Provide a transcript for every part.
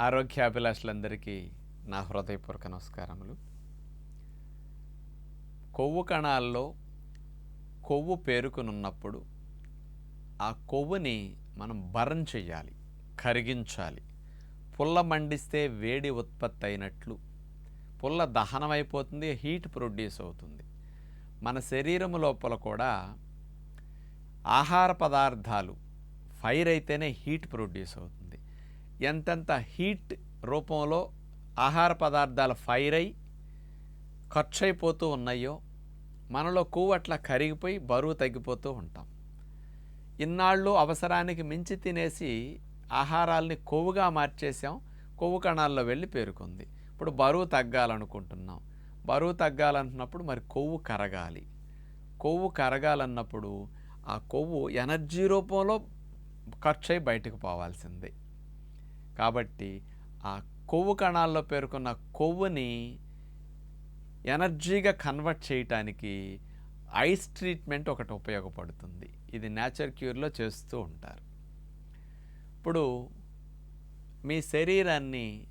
ఆరోగ్యాభిలాషులందరికీ నా హృదయపూర్వక నమస్కారములు. కొవ్వు కణాల్లో కొవ్వు పేరుకునున్నప్పుడు ఆ కొవ్వుని మనం బర్న్ చేయాలి కరిగించాలి. పుల్ల మండిస్తే వేడి ఉత్పత్తి అయినట్లు పుల్ల దహనం అయిపోతుంది హీట్ ప్రొడ్యూస్ అవుతుంది. మన శరీరం లోపల కూడా ఆహార పదార్థాలు ఫైర్ అయితేనే హీట్ ప్రొడ్యూస్ అవుతుంది. ఎంతెంత హీట్ రూపంలో ఆహార పదార్థాలు ఫైర్ అయి ఖర్చు అయిపోతూ ఉన్నాయో మనలో కొవ్వు అట్లా కరిగిపోయి బరువు తగ్గిపోతూ ఉంటాం. ఇన్నాళ్ళు అవసరానికి మించి తినేసి ఆహారాల్ని కొవ్వుగా మార్చేసాం కొవ్వు కణాల్లో వెళ్ళి పేరుకుంది. ఇప్పుడు బరువు తగ్గాలనుకుంటున్నాం. బరువు తగ్గాలంటున్నప్పుడు మరి కొవ్వు కరగాలి. కొవ్వు కరగాలన్నప్పుడు ఆ కొవ్వు ఎనర్జీ రూపంలో ఖర్చు అయి బయటకు పోవాల్సిందే. కాబట్టి ఆ కొవ్వు కణాల్లో పేర్కొన్న కొవ్వుని ఎనర్జీగా కన్వర్ట్ చేయటానికి ఐస్ ట్రీట్మెంట్ ఒకటి ఉపయోగపడుతుంది. ఇది నేచర్ క్యూర్లో చేస్తూ ఉంటారు. ఇప్పుడు మీ శరీరాన్ని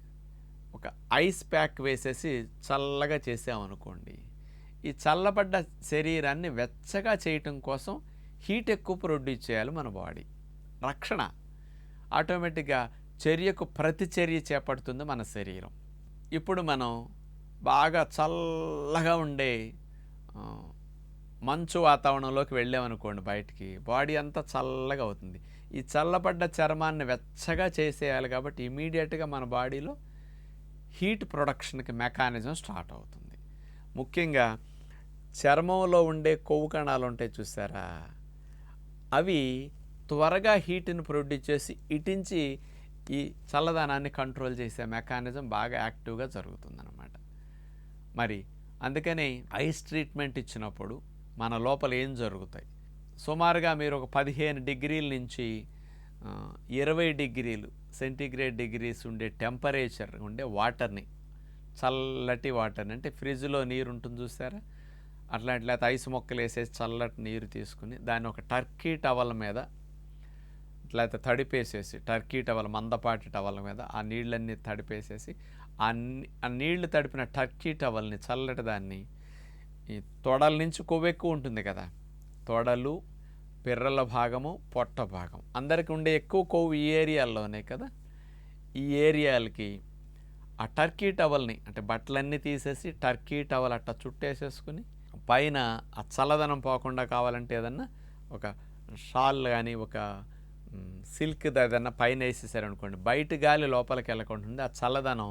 ఒక ఐస్ ప్యాక్ వేసేసి చల్లగా చేసామనుకోండి ఈ చల్లబడ్డ శరీరాన్ని వెచ్చగా చేయటం కోసం హీట్ ఎక్కువ ప్రొడ్యూస్ చేయాలి మన బాడీ. రక్షణ. ఆటోమేటిక్గా చర్యకు ప్రతిచర్య చేపడుతుంది మన శరీరం. ఇప్పుడు మనం బాగా చల్లగా ఉండే మంచు వాతావరణంలోకి వెళ్ళామనుకోండి బయటికి బాడీ అంతా చల్లగా అవుతుంది. ఈ చల్లబడ్డ చర్మాన్ని వెచ్చగా చేసేయాలి కాబట్టి ఇమీడియట్గా మన బాడీలో హీట్ ప్రొడక్షన్కి మెకానిజం స్టార్ట్ అవుతుంది. ముఖ్యంగా చర్మంలో ఉండే కొవ్వు కణాలు ఉంటాయి చూసారా? అవి త్వరగా హీట్ని ప్రొడ్యూస్ చేసి ఇటించి ఈ చల్లదనాన్ని కంట్రోల్ చేసే మెకానిజం బాగా యాక్టివ్గా జరుగుతుందన్నమాట. మరి అందుకని ఐస్ ట్రీట్మెంట్ ఇచ్చినప్పుడు మన లోపల ఏం జరుగుతాయి? సుమారుగా మీరు ఒక పదిహేను డిగ్రీల నుంచి ఇరవై డిగ్రీలు సెంటీగ్రేడ్ డిగ్రీస్ ఉండే టెంపరేచర్ ఉండే వాటర్ని చల్లటి వాటర్ని అంటే ఫ్రిడ్జ్లో నీరు ఉంటుంది చూసారా? అట్లాంటి లేకపోతే ఐస్ మొక్కలు వేసేసి చల్లటి నీరు తీసుకుని దాన్ని ఒక టర్కీ టవల్ మీద లేకపోతే తడిపేసేసి టర్కీ టవల్ మందపాటి టవల్ మీద ఆ నీళ్ళన్నీ తడిపేసేసి ఆ ఆ నీళ్ళు తడిపిన టర్కీ టవల్ని చల్లటి దాన్ని ఈ తొడల నుంచి కొవ్వు ఎక్కువ ఉంటుంది కదా తొడలు పిర్రల భాగము పొట్ట భాగం. అందరికి ఉండే ఎక్కువ కొవ్వు ఈ ఏరియాల్లోనే కదా. ఈ ఏరియాలకి ఆ టర్కీ టవల్ని అంటే బట్టలన్నీ తీసేసి టర్కీ టవల్ అట్ట చుట్టేసేసుకుని పైన ఆ చల్లదనం పోకుండా కావాలంటే ఏదన్నా ఒక షాల్ కానీ ఒక సిల్క్ ఏదన్నా పైన వేసేసారనుకోండి బయట గాలి లోపలికి వెళ్ళకుండా ఆ చల్లదనం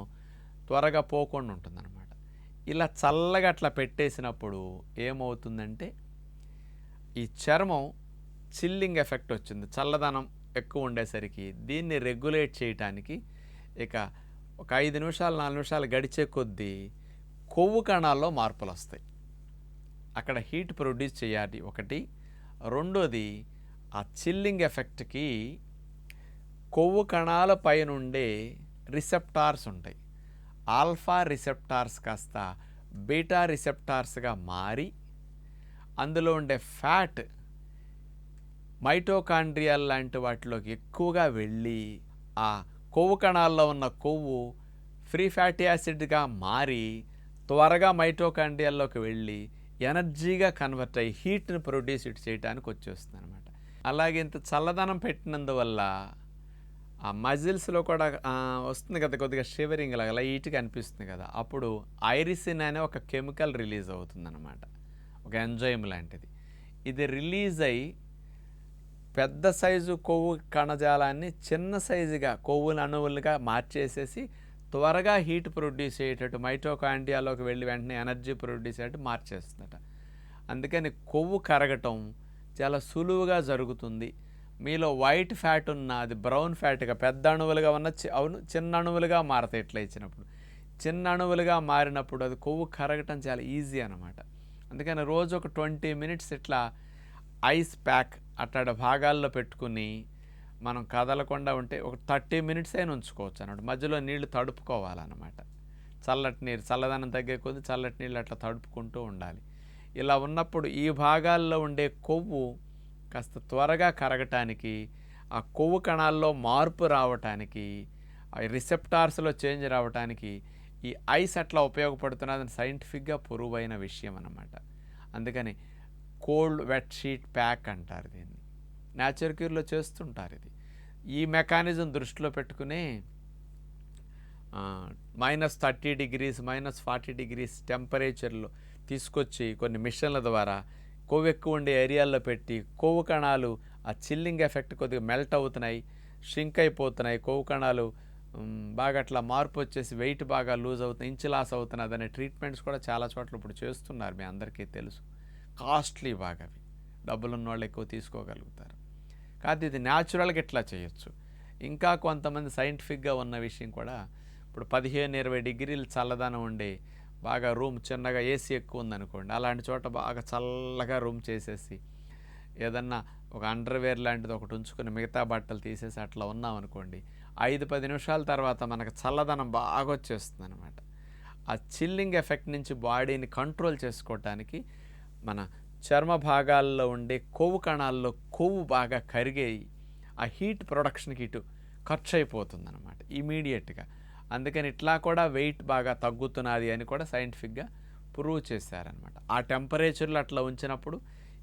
త్వరగా పోకుండా ఉంటుందన్నమాట. ఇలా చల్లగా అట్లా పెట్టేసినప్పుడు ఏమవుతుందంటే ఈ చర్మం చిల్లింగ్ ఎఫెక్ట్ వచ్చింది. చల్లదనం ఎక్కువ ఉండేసరికి దీన్ని రెగ్యులేట్ చేయటానికి ఇక ఒక ఐదు నిమిషాలు నాలుగు నిమిషాలు గడిచే కొద్దీ కొవ్వు కణాల్లో మార్పులు వస్తాయి అక్కడ హీట్ ప్రొడ్యూస్ చేయాలి ఒకటి. రెండోది ఆ చిల్లింగ్ ఎఫెక్ట్కి కొవ్వు కణాల పైనుండే రిసెప్టార్స్ ఉంటాయి. ఆల్ఫా రిసెప్టార్స్ కాస్త బీటా రిసెప్టార్స్గా మారి అందులో ఉండే ఫ్యాట్ మైటోకాండ్రియాల్ లాంటి వాటిలోకి ఎక్కువగా వెళ్ళి ఆ కొవ్వు కణాల్లో ఉన్న కొవ్వు ఫ్రీ ఫ్యాటీ యాసిడ్గా మారి త్వరగా మైటోకాండ్రియాల్లోకి వెళ్ళి ఎనర్జీగా కన్వర్ట్ అయ్యి హీట్ని ప్రొడ్యూస్ చేయడానికి వచ్చేస్తుంది అనమాట అలాగే ఇంత చల్లదనం పెట్టినందువల్ల ఆ మజిల్స్లో కూడా వస్తుంది కదా కొద్దిగా షివరింగ్ లాగా లైట్గా అనిపిస్తుంది కదా. అప్పుడు ఐరిసిన్ అనే ఒక కెమికల్ రిలీజ్ అవుతుందన్నమాట. ఒక ఎంజైమ్ లాంటిది. ఇది రిలీజ్ అయ్యి పెద్ద సైజు కొవ్వు కణజాలాన్ని చిన్న సైజుగా కొవ్వుల అణువులుగా మార్చేసేసి త్వరగా హీట్ ప్రొడ్యూస్ అయ్యేటట్టు మైటోకాండియాలోకి వెళ్ళి వెంటనే ఎనర్జీ ప్రొడ్యూస్ అయ్యేటట్టు మార్చేస్తుందట. అందుకని కొవ్వు కరగటం చాలా సులువుగా జరుగుతుంది. మీలో వైట్ ఫ్యాట్ ఉన్న అది బ్రౌన్ ఫ్యాట్గా పెద్ద అణువులుగా ఉన్న చి- అవును చిన్న అణువులుగా మారతాయి ఇట్లా ఇచ్చినప్పుడు. చిన్న అణువులుగా మారినప్పుడు అది కొవ్వు కరగటం చాలా ఈజీ అనమాట అందుకని రోజు ఒక ట్వంటీ మినిట్స్ ఇట్లా ఐస్ ప్యాక్ అట్టాడ భాగాల్లో పెట్టుకుని మనం కదలకుండా ఉంటే ఒక థర్టీ మినిట్స్ అయినా ఉంచుకోవచ్చు అన్నమాట. మధ్యలో నీళ్ళు తడుపుకోవాలన్నమాట. చల్లటి నీరు చల్లదనం తగ్గే కొద్ది చల్లటి నీళ్ళు అట్లా తడుపుకుంటూ ఉండాలి. ఇలా ఉన్నప్పుడు ఈ భాగాల్లో ఉండే కొవ్వు కాస్త త్వరగా కరగటానికి ఆ కొవ్వు కణాల్లో మార్పు రావటానికి ఆ రిసెప్టార్స్లో చేంజ్ రావటానికి ఈ ఐస్ అట్లా ఉపయోగపడుతున్నదని సైంటిఫిక్గా పొరువైన విషయం అన్నమాట. అందుకని కోల్డ్ వెట్ షీట్ ప్యాక్ అంటారు దీన్ని. న్యాచురల్ క్యూర్లో చేస్తుంటారు ఇది. ఈ మెకానిజం దృష్టిలో పెట్టుకునే minus thirty degrees minus forty degrees టెంపరేచర్లో తీసుకొచ్చి కొన్ని మిషన్ల ద్వారా కొవ్వు ఎక్కువ ఉండే ఏరియాల్లో పెట్టి కొవ్వు కణాలు ఆ చిల్లింగ్ ఎఫెక్ట్ కొద్దిగా మెల్ట్ అవుతున్నాయి షింక్ అయిపోతున్నాయి. కొవ్వు కణాలు బాగా అట్లా మార్పు వచ్చేసి వెయిట్ బాగా లూజ్ అవుతుంది ఇంచు లాస్ అవుతున్నది అనే ట్రీట్మెంట్స్ కూడా చాలా చోట్ల ఇప్పుడు చేస్తున్నారు. మీ అందరికీ తెలుసు. కాస్ట్లీ బాగా అవి. డబ్బులు ఉన్న వాళ్ళు ఎక్కువ తీసుకోగలుగుతారు. కాదు ఇది న్యాచురల్గా ఇట్లా చేయొచ్చు. ఇంకా కొంతమంది సైంటిఫిక్గా ఉన్న విషయం కూడా ఇప్పుడు పదిహేను ఇరవై డిగ్రీలు చల్లదనం ఉండే బాగా రూమ్ చిన్నగా ఏసీ ఎక్కువ ఉందనుకోండి అలాంటి చోట బాగా చల్లగా రూమ్ చేసేసి ఏదన్నా ఒక అండర్వేర్ లాంటిది ఒకటి ఉంచుకొని మిగతా బట్టలు తీసేసి అట్లా ఉన్నాం అనుకోండి ఐదు పది నిమిషాల తర్వాత మనకు చల్లదనం బాగా వచ్చేస్తుంది అనమాట ఆ చిల్లింగ్ ఎఫెక్ట్ నుంచి బాడీని కంట్రోల్ చేసుకోవటానికి మన చర్మ భాగాల్లో ఉండే కొవ్వు కణాల్లో కొవ్వు బాగా కరిగేయి ఆ హీట్ ప్రొడక్షన్కి ఇటు ఖర్చు అయిపోతుంది అనమాట ఇమీడియట్గా. అందుకని ఇట్లా కూడా వెయిట్ బాగా తగ్గుతున్నది అని కూడా సైంటిఫిక్గా ప్రూవ్ చేశారనమాట ఆ టెంపరేచర్లు అట్లా ఉంచినప్పుడు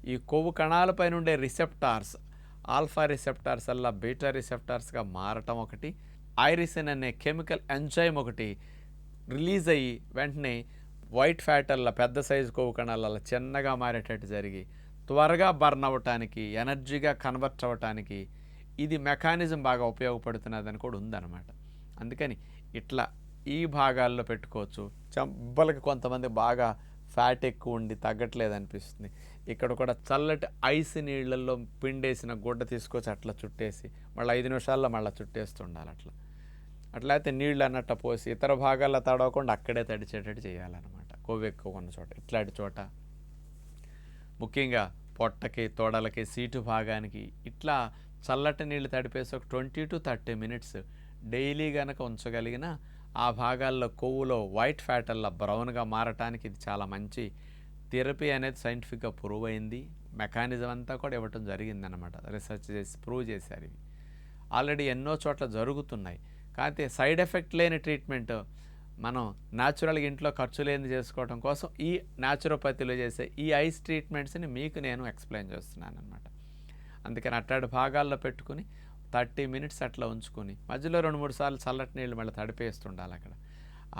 ఈ కొవ్వు కణాలపైన ఉండే రిసెప్టార్స్ ఆల్ఫా రిసెప్టార్స్ అలా బీటా రిసెప్టార్స్గా మారటం ఒకటి ఐరిసిన్ అనే కెమికల్ ఎంజైమ్ ఒకటి రిలీజ్ అయ్యి వెంటనే వైట్ ఫ్యాట్ అలా పెద్ద సైజు కొవ్వు కణాలు అలా చిన్నగా మారేటట్టు జరిగి త్వరగా బర్న్ అవ్వటానికి ఎనర్జీగా కన్వర్ట్ అవ్వటానికి ఇది మెకానిజం బాగా ఉపయోగపడుతున్నదని కూడా ఉందన్నమాట. అందుకని ఇట్లా ఈ భాగాల్లో పెట్టుకోవచ్చు. చంపలకి కొంతమంది బాగా ఫ్యాట్ ఎక్కువ ఉండి తగ్గట్లేదు అనిపిస్తుంది. ఇక్కడ కూడా చల్లటి ఐస్ నీళ్ళల్లో పిండేసిన గుడ్డ తీసుకొచ్చి అట్లా చుట్టేసి మళ్ళీ ఐదు నిమిషాల్లో మళ్ళీ చుట్టేస్తుండాలి అట్లా. అట్లా అయితే నీళ్ళు అన్నట్టు పోసి ఇతర భాగాల్లో తడవకుండా అక్కడే తడిచేటట్టు చేయాలన్నమాట. కొవ్వు ఎక్కువ ఉన్న చోట ఇట్లాంటి చోట. ముఖ్యంగా పొట్టకి తోడలకి సీటు భాగానికి ఇట్లా చల్లటి నీళ్ళు తడిపేసి ఒక twenty to thirty minutes daily గనక ఉంచగలిగిన ఆ భాగాల్లో కొవ్వులో వైట్ ఫ్యాట్ అలా బ్రౌన్గా మారటానికి ఇది చాలా మంచి థెరపీ అనేది సైంటిఫిక్గా ప్రూవ్ అయింది. మెకానిజం అంతా కూడా ఇవ్వటం జరిగిందనమాట రీసెర్చ్ చేసి ప్రూవ్ చేశారు ఇవి. ఆల్రెడీ ఎన్నో చోట్ల జరుగుతున్నాయి. కాకపోతే సైడ్ ఎఫెక్ట్ లేని ట్రీట్మెంట్ మనం న్యాచురల్గా ఇంట్లో ఖర్చు లేని చేసుకోవడం కోసం ఈ న్యాచురోపతిలో చేసే ఈ ఐస్ ట్రీట్మెంట్స్ని మీకు నేను ఎక్స్ప్లెయిన్ చేస్తున్నాను అనమాట అందుకని అట్టాడు భాగాల్లో పెట్టుకుని థర్టీ మినిట్స్ అట్లా ఉంచుకొని మధ్యలో రెండు మూడు సార్లు చల్లటి నీళ్ళు మళ్ళీ తడిపేస్తుండాలి అక్కడ.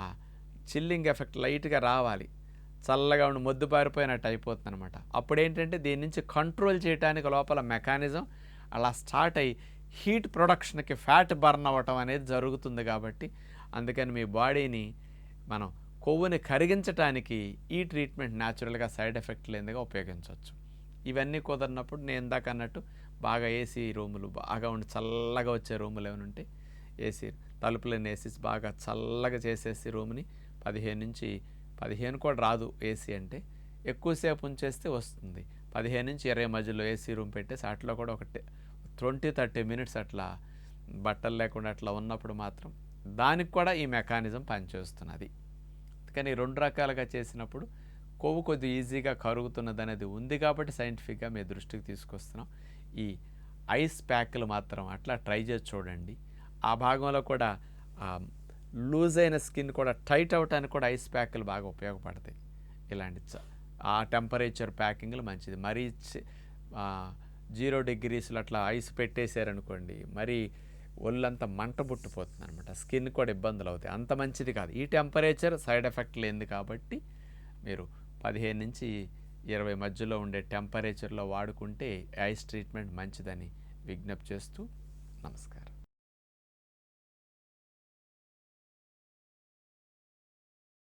ఆ చిల్లింగ్ ఎఫెక్ట్ లైట్గా రావాలి. చల్లగా ఉండి మొద్దు పారిపోయినట్టు అయిపోతుంది అనమాట అప్పుడు ఏంటంటే దీని నుంచి కంట్రోల్ చేయడానికి లోపల మెకానిజం అలా స్టార్ట్ అయ్యి హీట్ ప్రొడక్షన్కి ఫ్యాట్ బర్న్ అవ్వటం అనేది జరుగుతుంది కాబట్టి అందుకని మీ బాడీని మనం కొవ్వుని కరిగించడానికి ఈ ట్రీట్మెంట్ న్యాచురల్గా సైడ్ ఎఫెక్ట్ లేనిదిగా ఉపయోగించవచ్చు. ఇవన్నీ కుదరినప్పుడు నేను ఇందాక అన్నట్టు బాగా ఏసీ రూములు బాగా ఉండి చల్లగా వచ్చే రూములు ఏమైనా ఉంటే ఏసీ తలుపులను వేసేసి బాగా చల్లగా చేసేసి రూమ్ని పదిహేను నుంచి పదిహేను కూడా రాదు ఏసీ అంటే ఎక్కువసేపు ఉంచేస్తే వస్తుంది. పదిహేను నుంచి ఇరవై మధ్యలో ఏసీ రూమ్ పెట్టేసి అట్లా కూడా ఒక ట్వంటీ థర్టీ మినిట్స్ అట్లా బట్టలు లేకుండా అట్లా ఉన్నప్పుడు మాత్రం దానికి కూడా ఈ మెకానిజం పనిచేస్తున్నది. కానీ రెండు రకాలుగా చేసినప్పుడు కొవ్వు కొద్ది ఈజీగా కరుగుతున్నది అనేది ఉంది కాబట్టి సైంటిఫిక్గా మీ దృష్టికి తీసుకొస్తున్నాం. ఈ ఐస్ ప్యాక్లు మాత్రం అట్లా ట్రై చేసి చూడండి. ఆ భాగంలో కూడా లూజ్ అయిన స్కిన్ కూడా టైట్ అవటానికి కూడా ఐస్ ప్యాక్లు బాగా ఉపయోగపడతాయి. ఇలాంటి చ- ఆ టెంపరేచర్ ప్యాకింగ్లు మంచిది. మరీ జీరో డిగ్రీస్లో అట్లా ఐస్ పెట్టేశారనుకోండి మరి ఒళ్ళంతా మంట పుట్టిపోతుంది అనమాట స్కిన్ కూడా ఇబ్బందులు అవుతాయి అంత మంచిది కాదు. ఈ టెంపరేచర్ సైడ్ ఎఫెక్ట్ లేనిది కాబట్టి మీరు పదిహేను నుంచి ఇరవై మధ్యలో ఉండే టెంపరేచర్లో వాడుకుంటే ఐస్ ట్రీట్మెంట్ మంచిదని విజ్ఞప్తి చేస్తూ నమస్కారం.